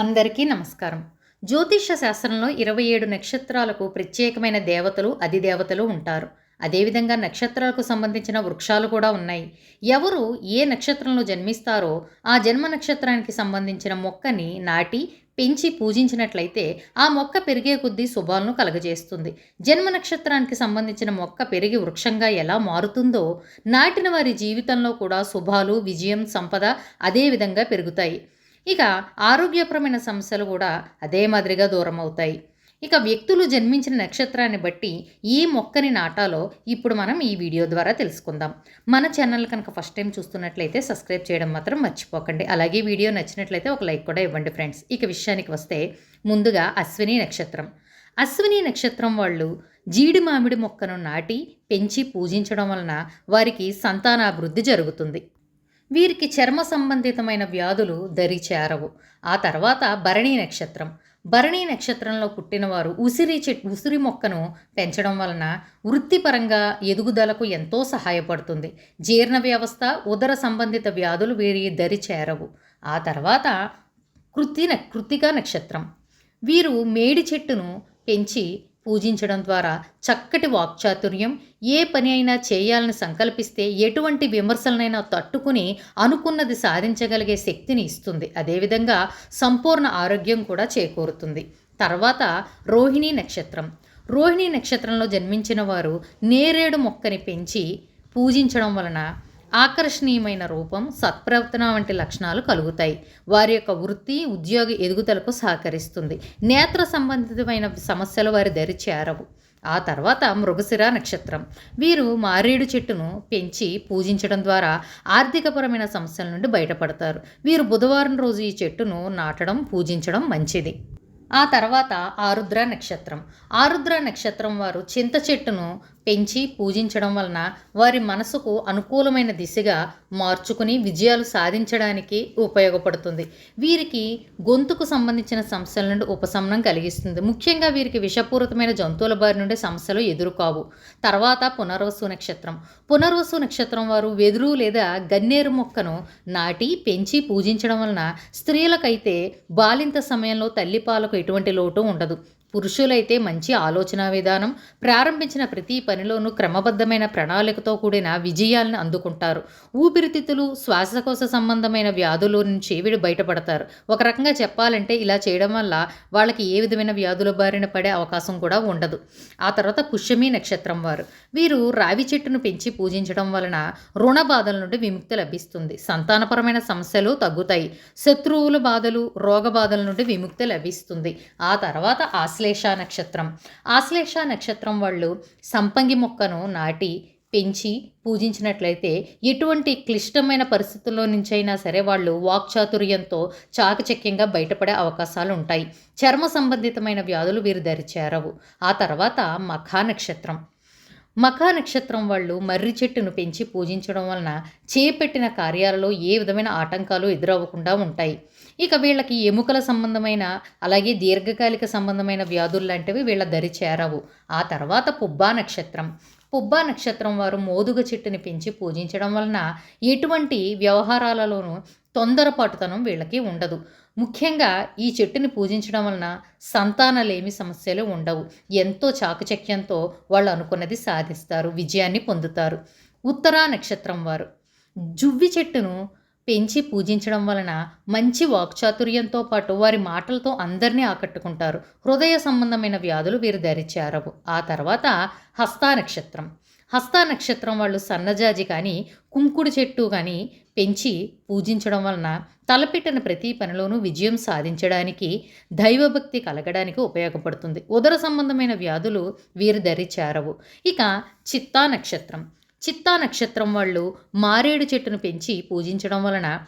అందరికీ నమస్కారం. జ్యోతిష్య శాస్త్రంలో ఇరవై ఏడు నక్షత్రాలకు ప్రత్యేకమైన దేవతలు అధిదేవతలు ఉంటారు. అదేవిధంగా నక్షత్రాలకు సంబంధించిన వృక్షాలు కూడా ఉన్నాయి. ఎవరు ఏ నక్షత్రంలో జన్మిస్తారో ఆ జన్మ నక్షత్రానికి సంబంధించిన మొక్కని నాటి పెంచి పూజించినట్లయితే ఆ మొక్క పెరిగే కొద్దీ శుభాలను కలగజేస్తుంది. జన్మ నక్షత్రానికి సంబంధించిన మొక్క పెరిగి వృక్షంగా ఎలా మారుతుందో నాటిన వారి జీవితంలో కూడా శుభాలు విజయం సంపద అదేవిధంగా పెరుగుతాయి. ఇక ఆరోగ్యపరమైన సమస్యలు కూడా అదే మాదిరిగా దూరం అవుతాయి ఇక వ్యక్తులు జన్మించిన నక్షత్రాన్ని బట్టి ఈ మొక్కని నాటాలో ఇప్పుడు మనం ఈ వీడియో ద్వారా తెలుసుకుందాం. మన ఛానల్ కనుక ఫస్ట్ టైం చూస్తున్నట్లయితే సబ్స్క్రైబ్ చేయడం మాత్రం మర్చిపోకండి. అలాగే వీడియో నచ్చినట్లయితే ఒక లైక్ కూడా ఇవ్వండి ఫ్రెండ్స్. ఇక విషయానికి వస్తే ముందుగా అశ్విని నక్షత్రం. అశ్విని నక్షత్రం వాళ్ళు జీడి మామిడి మొక్కను నాటి పెంచి పూజించడం వలన వారికి సంతానాభివృద్ధి జరుగుతుంది. వీరికి చర్మ సంబంధితమైన వ్యాధులు దరి చేరవు. ఆ తర్వాత భరణీ నక్షత్రం. భరణీ నక్షత్రంలో పుట్టినవారు ఉసిరి చెట్ ఉసిరి మొక్కను పెంచడం వలన వృత్తిపరంగా ఎదుగుదలకు ఎంతో సహాయపడుతుంది. జీర్ణ వ్యవస్థ ఉదర సంబంధిత వ్యాధులు వీరి దరి చేరవు. ఆ తర్వాత కృతి కృతిక నక్షత్రం. వీరు మేడి చెట్టును పెంచి పూజించడం ద్వారా చక్కటి వాక్చాతుర్యం ఏ పని అయినా చేయాలని సంకల్పిస్తే ఎటువంటి విమర్శలనైనా తట్టుకుని అనుకున్నది సాధించగలిగే శక్తిని ఇస్తుంది. అదేవిధంగా సంపూర్ణ ఆరోగ్యం కూడా చేకూరుతుంది. తర్వాత రోహిణీ నక్షత్రం. రోహిణీ నక్షత్రంలో జన్మించిన వారు నేరేడు మొక్కని పెంచి పూజించడం వలన ఆకర్షణీయమైన రూపం సత్ప్రవర్తన వంటి లక్షణాలు కలుగుతాయి. వారి యొక్క వృత్తి ఉద్యోగ ఎదుగుదలకు సహకరిస్తుంది. నేత్ర సంబంధితమైన సమస్యలు వారి దరి చేరవు. ఆ తర్వాత మృగశిర నక్షత్రం. వీరు మారేడు చెట్టును పెంచి పూజించడం ద్వారా ఆర్థికపరమైన సమస్యల నుండి బయటపడతారు. వీరు బుధవారం రోజు ఈ చెట్టును నాటడం పూజించడం మంచిది. ఆ తర్వాత ఆరుద్ర నక్షత్రం. ఆరుద్ర నక్షత్రం వారు చింత చెట్టును పెంచి పూజించడం వలన వారి మనసుకు అనుకూలమైన దిశగా మార్చుకుని విజయాలు సాధించడానికి ఉపయోగపడుతుంది. వీరికి గొంతుకు సంబంధించిన సమస్యల నుండి ఉపశమనం కలిగిస్తుంది. ముఖ్యంగా వీరికి విషపూరితమైన జంతువుల బారి నుండి సమస్యలు ఎదురుకావు. తర్వాత పునర్వసు నక్షత్రం. పునర్వసు నక్షత్రం వారు వెదురు లేదా గన్నేరు మొక్కను నాటి పెంచి పూజించడం వలన స్త్రీలకైతే బాలింత సమయంలో తల్లిపాలకు ఎటువంటి లోటు ఉండదు. పురుషులైతే మంచి ఆలోచన విధానం ప్రారంభించిన ప్రతి పనిలోనూ క్రమబద్ధమైన ప్రణాళికతో కూడిన విజయాలను అందుకుంటారు. ఊపిరితిత్తులు శ్వాసకోశ సంబంధమైన వ్యాధుల నుంచి వీడు బయటపడతారు. ఒక రకంగా చెప్పాలంటే ఇలా చేయడం వల్ల వాళ్ళకి ఏ విధమైన వ్యాధుల బారిన పడే అవకాశం కూడా ఉండదు. ఆ తర్వాత పుష్యమి నక్షత్రం వారు. వీరు రావి చెట్టును పెంచి పూజించడం వలన రుణ బాధల నుండి విముక్తి లభిస్తుంది. సంతానపరమైన సమస్యలు తగ్గుతాయి. శత్రువుల బాధలు రోగ బాధల నుండి విముక్తి లభిస్తుంది. ఆ తర్వాత ఆశ ఆశ్లేష నక్షత్రం. ఆశ్లేష నక్షత్రం వాళ్ళు సంపంగి మొక్కను నాటి పెంచి పూజించినట్లయితే ఎటువంటి క్లిష్టమైన పరిస్థితుల్లో నుంచైనా సరే వాళ్ళు వాక్చాతుర్యంతో చాకచక్యంగా బయటపడే అవకాశాలు ఉంటాయి. చర్మ సంబంధితమైన వ్యాధులు వీరు దరిచేరవు ఆ తర్వాత మఖా నక్షత్రం. మఖా నక్షత్రం వాళ్ళు మర్రి చెట్టును పెంచి పూజించడం వలన చేపట్టిన కార్యాలలో ఏ విధమైన ఆటంకాలు ఎదురవ్వకుండా ఉంటాయి. ఇక వీళ్ళకి ఎముకల సంబంధమైన అలాగే దీర్ఘకాలిక సంబంధమైన వ్యాధులు లాంటివి వీళ్ళ దరి చేరవు. ఆ తర్వాత పుబ్బా నక్షత్రం. పుబ్బా నక్షత్రం వారు మోదుగ చెట్టుని పెంచి పూజించడం వలన ఎటువంటి వ్యవహారాలలోనూ తొందరపాటుతనం వీళ్ళకి ఉండదు. ముఖ్యంగా ఈ చెట్టుని పూజించడం వలన సంతానలేమి సమస్యలు ఉండవు. ఎంతో చాకచక్యంతో వాళ్ళు అనుకున్నది సాధిస్తారు విజయాన్ని పొందుతారు. ఉత్తరా నక్షత్రం వారు. జువ్వి చెట్టును పెంచి పూజించడం వలన మంచి వాక్చాతుర్యంతో పాటు వారి మాటలతో అందరినీ ఆకట్టుకుంటారు. హృదయ సంబంధమైన వ్యాధులు వీరు ధరిచారవు ఆ తర్వాత హస్తా నక్షత్రం. హస్తా నక్షత్రం వాళ్ళు సన్నజాజి కానీ కుంకుడు చెట్టు కానీ పెంచి పూజించడం వలన తలపెట్టిన ప్రతి పనిలోనూ విజయం సాధించడానికి దైవభక్తి కలగడానికి ఉపయోగపడుతుంది. ఉదర సంబంధమైన వ్యాధులు వీరి దరి చేరవు ఇక చిత్తా నక్షత్రం. చిత్తా నక్షత్రం వాళ్ళు మారేడు చెట్టును పెంచి పూజించడం వలన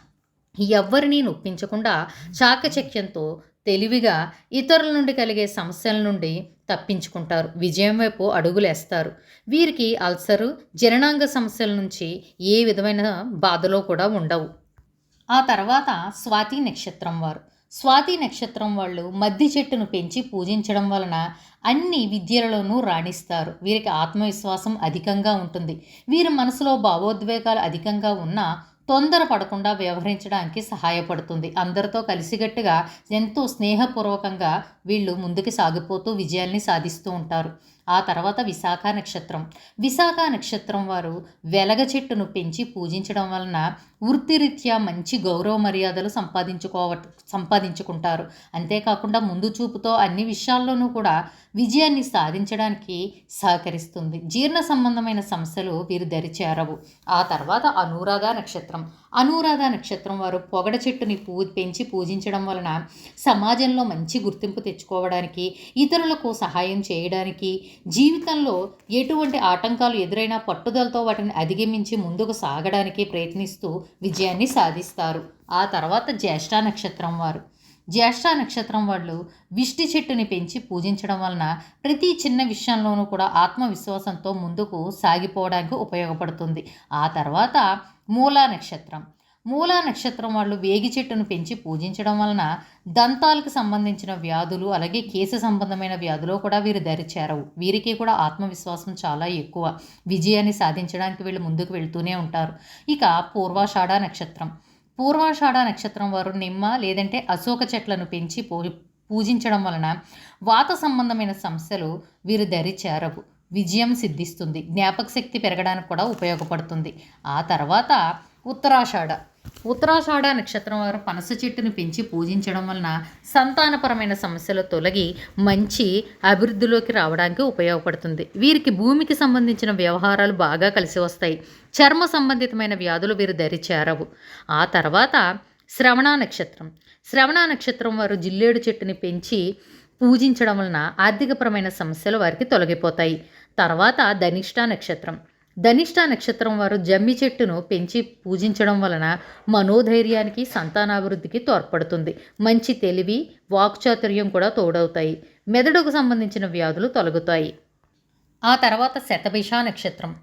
ఎవ్వరినీ నొప్పించకుండా చాకచక్యంతో తెలివిగా ఇతరుల నుండి కలిగే సమస్యల నుండి తప్పించుకుంటారు. విజయం వైపు అడుగులేస్తారు. వీరికి అల్సరు జననాంగ సమస్యల నుంచి ఏ విధమైన బాధలో కూడా ఉండవు. ఆ తర్వాత స్వాతి నక్షత్రం వారు. స్వాతి నక్షత్రం వాళ్ళు మద్ది చెట్టును పెంచి పూజించడం వలన అన్ని విద్యలలోనూ రాణిస్తారు. వీరికి ఆత్మవిశ్వాసం అధికంగా ఉంటుంది. వీరి మనసులో భావోద్వేగాలు అధికంగా ఉన్నా తొందర పడకుండా వ్యవహరించడానికి సహాయపడుతుంది. అందరితో కలిసికట్టుగా ఎంతో స్నేహపూర్వకంగా వీళ్ళు ముందుకు సాగిపోతూ విజయాల్ని సాధిస్తూ ఉంటారు. ఆ తర్వాత విశాఖ నక్షత్రం. విశాఖ నక్షత్రం వారు వెలగ చెట్టును పెంచి పూజించడం వలన వృత్తిరీత్యా మంచి గౌరవ మర్యాదలు సంపాదించుకోవ సంపాదించుకుంటారు. అంతేకాకుండా ముందు చూపుతో అన్ని విషయాల్లోనూ కూడా విజయాన్ని సాధించడానికి సహకరిస్తుంది. జీర్ణ సంబంధమైన సమస్యలు వీరు దరిచేరవు. ఆ తర్వాత అనురాధ నక్షత్రం. అనురాధ నక్షత్రం వారు పొగడ చెట్టుని పూ పెంచి పూజించడం వలన సమాజంలో మంచి గుర్తింపు తెచ్చుకోవడానికి ఇతరులకు సహాయం చేయడానికి జీవితంలో ఎటువంటి ఆటంకాలు ఎదురైనా పట్టుదలతో వాటిని అధిగమించి ముందుకు సాగడానికి ప్రయత్నిస్తూ విజయాన్ని సాధిస్తారు. ఆ తర్వాత జ్యేష్ఠ నక్షత్రం వారు. జ్యేష్ఠ నక్షత్రం వాళ్ళు విష్టి చెట్టుని పెంచి పూజించడం వలన ప్రతి చిన్న విషయంలోనూ కూడా ఆత్మవిశ్వాసంతో ముందుకు సాగిపోవడానికి ఉపయోగపడుతుంది. ఆ తర్వాత మూలా నక్షత్రం. మూలా నక్షత్రం వాళ్ళు వేగి చెట్టును పెంచి పూజించడం వలన దంతాలకు సంబంధించిన వ్యాధులు అలాగే కేసు సంబంధమైన వ్యాధులు కూడా వీరు దరిచేరవు వీరికి కూడా ఆత్మవిశ్వాసం చాలా ఎక్కువ. విజయాన్ని సాధించడానికి వీళ్ళు ముందుకు వెళ్తూనే ఉంటారు. ఇక పూర్వాషాఢ నక్షత్రం. పూర్వాషాఢ నక్షత్రం వారు నిమ్మ లేదంటే అశోక చెట్లను పెంచి పూ పూజించడం వలన వాత సంబంధమైన సమస్యలు వీరు దరి చేరవు. విజయం సిద్ధిస్తుంది. జ్ఞాపక శక్తి పెరగడానికి కూడా ఉపయోగపడుతుంది. ఆ తర్వాత ఉత్తరాషాఢ. ఉత్తరాషాఢ నక్షత్రం వారు పనస చెట్టును పెంచి పూజించడం వలన సంతానపరమైన సమస్యలు తొలగి మంచి అభివృద్ధిలోకి రావడానికి ఉపయోగపడుతుంది. వీరికి భూమికి సంబంధించిన వ్యవహారాలు బాగా కలిసి వస్తాయి. చర్మ సంబంధితమైన వ్యాధులు వీరు దరి చేరవు. ఆ తర్వాత శ్రవణ నక్షత్రం. శ్రవణ నక్షత్రం వారు జిల్లేడు చెట్టుని పెంచి పూజించడం వలన ఆర్థికపరమైన సమస్యలు వారికి తొలగిపోతాయి. తర్వాత ధనిష్ట నక్షత్రం. ధనిష్ట నక్షత్రం వారు జమ్మి చెట్టును పెంచి పూజించడం వలన మనోధైర్యానికి సంతానాభివృద్ధికి తోడ్పడుతుంది. మంచి తెలివి వాక్చాతుర్యం కూడా తోడవుతాయి. మెదడుకు సంబంధించిన వ్యాధులు తొలగుతాయి. ఆ తర్వాత శతభిష నక్షత్రం.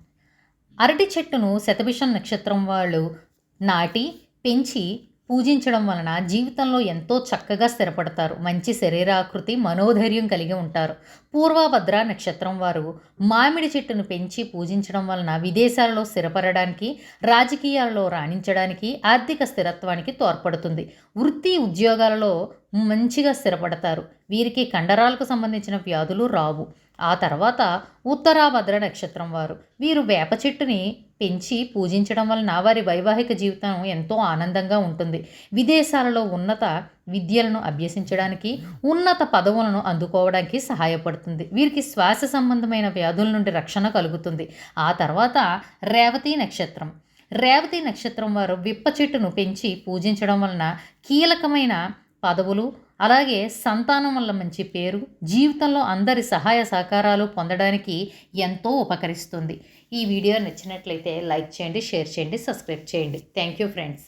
అరటి చెట్టును శతభిషం నక్షత్రం వాళ్ళు నాటి పెంచి పూజించడం వలన జీవితంలో ఎంతో చక్కగా స్థిరపడతారు. మంచి శరీరాకృతి మనోధైర్యం కలిగి ఉంటారు. పూర్వభద్ర నక్షత్రం వారు మామిడి చెట్టును పెంచి పూజించడం వలన విదేశాలలో స్థిరపడడానికి రాజకీయాలలో రాణించడానికి ఆర్థిక స్థిరత్వానికి తోడ్పడుతుంది. వృత్తి ఉద్యోగాలలో మంచిగా స్థిరపడతారు. వీరికి కండరాలకు సంబంధించిన వ్యాధులు రావు. ఆ తర్వాత ఉత్తరాభద్ర నక్షత్రం వారు. వీరు వేప చెట్టుని పెంచి పూజించడం వలన వారి వైవాహిక జీవితం ఎంతో ఆనందంగా ఉంటుంది. విదేశాలలో ఉన్నత విద్యలను అభ్యసించడానికి ఉన్నత పదవులను అందుకోవడానికి సహాయపడుతుంది. వీరికి శ్వాస సంబంధమైన వ్యాధుల నుండి రక్షణ కలుగుతుంది. ఆ తర్వాత రేవతి నక్షత్రం. రేవతి నక్షత్రం వారు విప్ప చెట్టును పెంచి పూజించడం వలన కీలకమైన పదవులు అలాగే సంతానం వల్ల మంచి పేరు జీవితంలో అందరి సహాయ సహకారాలు పొందడానికి ఎంతో ఉపకరిస్తుంది. ఈ వీడియో నచ్చినట్లయితే లైక్ చేయండి షేర్ చేయండి సబ్స్క్రైబ్ చేయండి. Thank you friends.